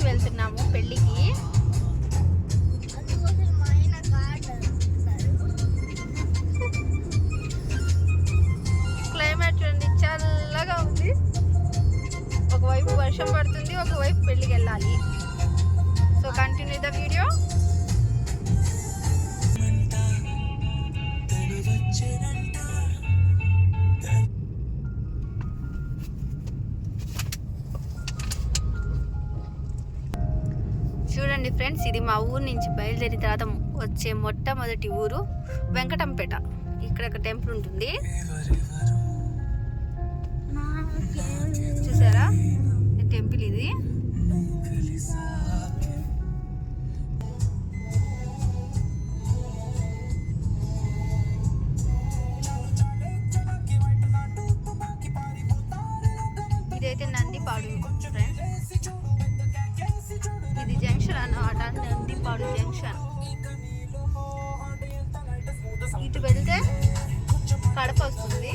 ఊరికి వెళ్తున్నాము పెళ్ళికి. క్లైమేట్ చూడండి చల్లగా ఉంది. ఒకవైపు వర్షం పడుతుంది ఒకవైపు పెళ్ళికి వెళ్ళాలి. సో కంటిన్యూగా చూడండి ఫ్రెండ్స్ ఇది మా ఊరు నుంచి బయలుదేరిన తర్వాత వచ్చే మొట్టమొదటి ఊరు వెంకటంపేట. ఇక్కడ ఒక టెంపుల్ ఉంటుంది. చూసారా? టెంపుల్ ఇది. ఇదైతే నందిపాడు. పాడు జంక్షన్. ఇటు వెళ్తే కడప వస్తుంది.